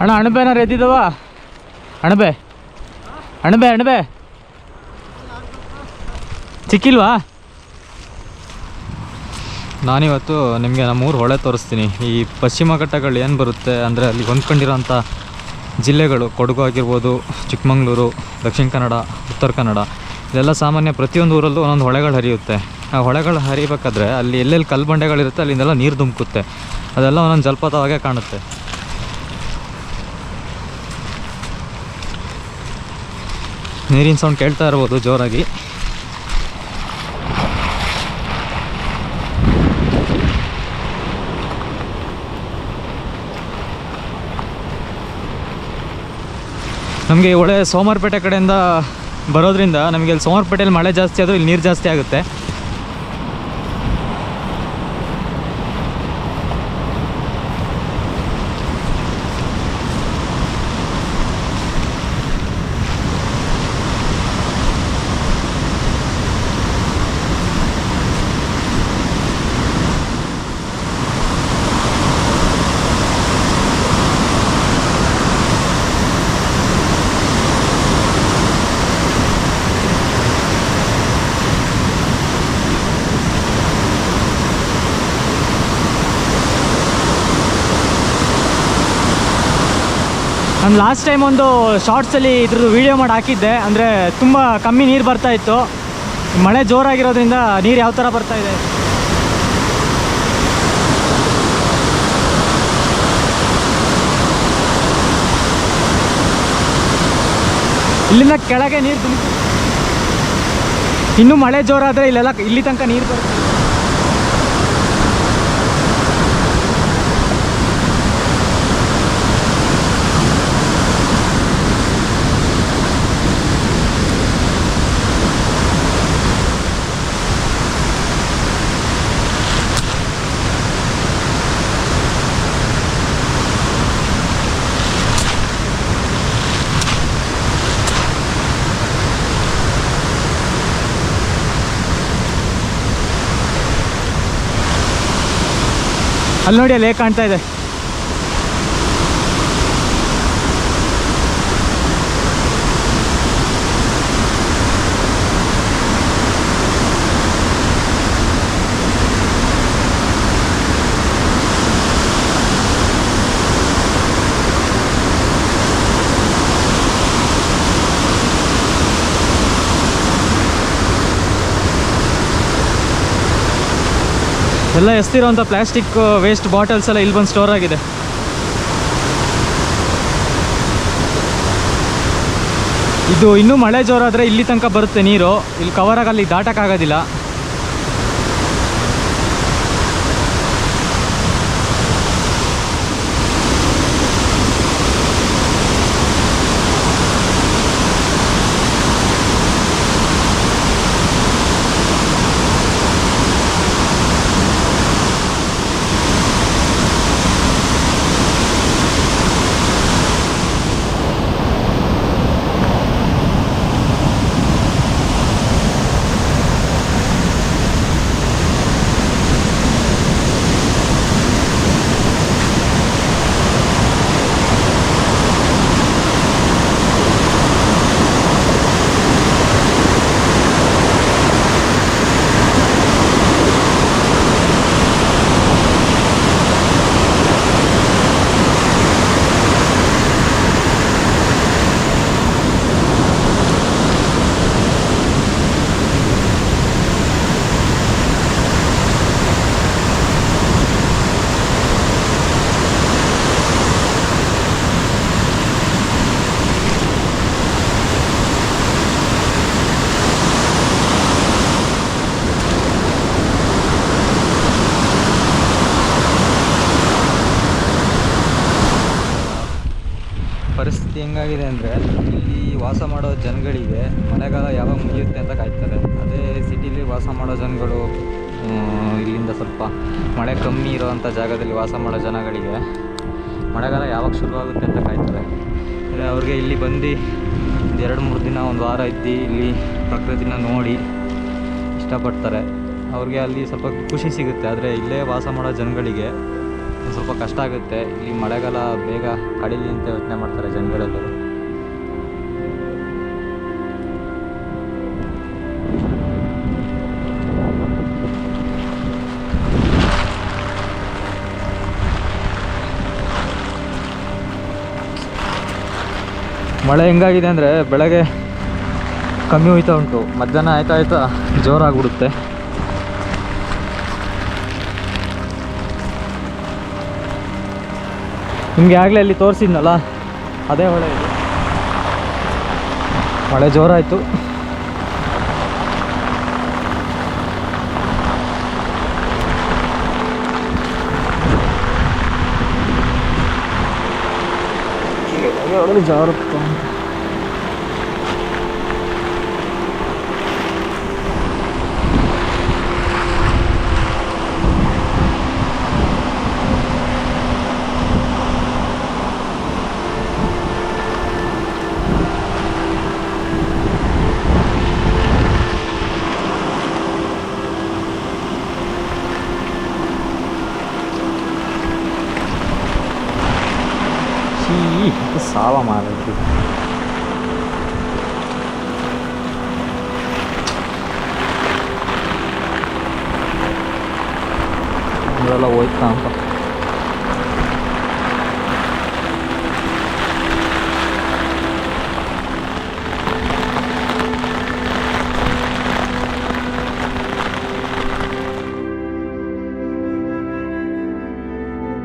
ಅಣ್ಣ, ಅಣಬೆ ಏನಾರು ಎದ್ದಿದ್ದವ ಅಣಬೆ? ಅಣಬೆ ಅಣಬೆ? ಚಿಕ್ಕಿಲ್ವಾ? ನಾನಿವತ್ತು ನಿಮಗೆ ನಮ್ಮೂರು ಹೊಳೆ ತೋರಿಸ್ತೀನಿ. ಈ ಪಶ್ಚಿಮ ಘಟ್ಟಗಳು ಏನು ಬರುತ್ತೆ ಅಂದರೆ ಅಲ್ಲಿ ಹೊಂದ್ಕೊಂಡಿರೋಂಥ ಜಿಲ್ಲೆಗಳು ಕೊಡಗು ಆಗಿರ್ಬೋದು, ಚಿಕ್ಕಮಂಗ್ಳೂರು, ದಕ್ಷಿಣ ಕನ್ನಡ, ಉತ್ತರ ಕನ್ನಡ. ಇದೆಲ್ಲ ಸಾಮಾನ್ಯ ಪ್ರತಿಯೊಂದು ಊರಲ್ಲೂ ಒಂದೊಂದು ಹೊಳೆಗಳು ಹರಿಯುತ್ತೆ. ಆ ಹೊಳೆಗಳು ಹರಿಬೇಕಾದ್ರೆ ಅಲ್ಲಿ ಎಲ್ಲೆಲ್ಲಿ ಕಲ್ಲು ಬಂಡೆಗಳಿರುತ್ತೆ, ಅಲ್ಲಿಂದೆಲ್ಲ ನೀರು ಧುಮುಕುತ್ತೆ. ಅದೆಲ್ಲ ಒಂದೊಂದು ಜಲಪಾತವಾಗೇ ಕಾಣುತ್ತೆ. ನೀರಿನ ಸೌಂಡ್ ಕೇಳ್ತಾ ಇರ್ಬೋದು ಜೋರಾಗಿ. ನಮಗೆ ಒಳ್ಳೆ ಸೋಮವಾರಪೇಟೆ ಕಡೆಯಿಂದ ಬರೋದ್ರಿಂದ ನಮಗೆ ಇಲ್ಲಿ ಸೋಮವಾರಪೇಟೆಯಲ್ಲಿ ಮಳೆ ಜಾಸ್ತಿ ಆದರೂ ಇಲ್ಲಿ ನೀರು ಜಾಸ್ತಿ ಆಗುತ್ತೆ. ನಾನು ಲಾಸ್ಟ್ ಟೈಮ್ ಒಂದು ಶಾರ್ಟ್ಸಲ್ಲಿ ಇದ್ರದ್ದು ವೀಡಿಯೋ ಮಾಡಿ ಹಾಕಿದ್ದೆ. ಅಂದರೆ ತುಂಬ ಕಮ್ಮಿ ನೀರು ಬರ್ತಾ ಇತ್ತು. ಮಳೆ ಜೋರಾಗಿರೋದ್ರಿಂದ ನೀರು ಯಾವ ಥರ ಬರ್ತಾ ಇದೆ? ಇಲ್ಲಿಂದ ಕೆಳಗೆ ನೀರು ತುಂಬ ಇನ್ನೂ ಮಳೆ ಜೋರಾದರೆ ಇಲ್ಲೆಲ್ಲ ಇಲ್ಲಿ ತನಕ ನೀರು ಬರುತ್ತೆ ಅಲ್ಲಿ ನೋಡಿ ಅಲ್ಲಿ ಕಾಣ್ತಾ ಇದೆ. ಎಲ್ಲ ಎಸ್ತಿರೋಂಥ ಪ್ಲಾಸ್ಟಿಕ್ ವೇಸ್ಟ್ ಬಾಟಲ್ಸ್ ಎಲ್ಲ ಇಲ್ಲಿ ಬಂದು ಸ್ಟೋರ್ ಆಗಿದೆ. ಇದು ಇನ್ನೂ ಮಳೆ ಜೋರಾದರೆ ಇಲ್ಲಿ ತನಕ ಬರುತ್ತೆ ನೀರು. ಇಲ್ಲಿ ಕವರಾಗಿ ಅಲ್ಲಿ ದಾಟಕ್ಕಾಗೋದಿಲ್ಲ. ಹೆಂಗಾಗಿದೆ ಅಂದರೆ ಇಲ್ಲಿ ವಾಸ ಮಾಡೋ ಜನಗಳಿಗೆ ಮಳೆಗಾಲ ಯಾವಾಗ ಮುಗಿಯುತ್ತೆ ಅಂತ ಕಾಯ್ತಾರೆ. ಅದೇ ಸಿಟಿಲಿ ವಾಸ ಮಾಡೋ ಜನಗಳು ಇಲ್ಲಿಂದ ಸ್ವಲ್ಪ ಮಳೆ ಕಮ್ಮಿ ಇರೋವಂಥ ಜಾಗದಲ್ಲಿ ವಾಸ ಮಾಡೋ ಜನಗಳಿಗೆ ಮಳೆಗಾಲ ಯಾವಾಗ ಶುರುವಾಗುತ್ತೆ ಅಂತ ಕಾಯ್ತಾರೆ. ಅವ್ರಿಗೆ ಇಲ್ಲಿ ಬಂದು ಒಂದು ಎರಡು ಮೂರು ದಿನ, ಒಂದು ವಾರ ಇದ್ದು ಇಲ್ಲಿ ಪ್ರಕೃತಿನ ನೋಡಿ ಇಷ್ಟಪಡ್ತಾರೆ. ಅವ್ರಿಗೆ ಅಲ್ಲಿ ಸ್ವಲ್ಪ ಖುಷಿ ಸಿಗುತ್ತೆ. ಆದರೆ ಇಲ್ಲೇ ವಾಸ ಮಾಡೋ ಜನಗಳಿಗೆ ಸ್ವಲ್ಪ ಕಷ್ಟ ಆಗುತ್ತೆ. ಇಲ್ಲಿ ಮಳೆಗಾಲ ಬೇಗ ಕಡೀಲಿ ಅಂತ ಯೋಚನೆ ಮಾಡ್ತಾರೆ ಜನಗಳೆಲ್ಲರೂ. ಮಳೆ ಹೆಂಗಾಗಿದೆ ಅಂದರೆ ಬೆಳಗ್ಗೆ ಕಮ್ಮಿ ಹೋಯ್ತಾ ಉಂಟು. ಮಧ್ಯಾಹ್ನ ಆಯ್ತಾ ಆಯ್ತಾ ಜೋರಾಗ್ಬಿಡುತ್ತೆ. ನಿಮಗೆ ಆಗಲೇ ಅಲ್ಲಿ ತೋರಿಸಿದ್ನಲ್ಲ? ಅದೇ ಹೊಳೆ ಇದು. ಮಳೆ ಜೋರಾಯಿತು. 하늘이 잘 없다. ಇದು ಸಾವ ಮಾರೈತಿ ಇದೆಲ್ಲ ಹೋಯ್ತಾ ಅಂತ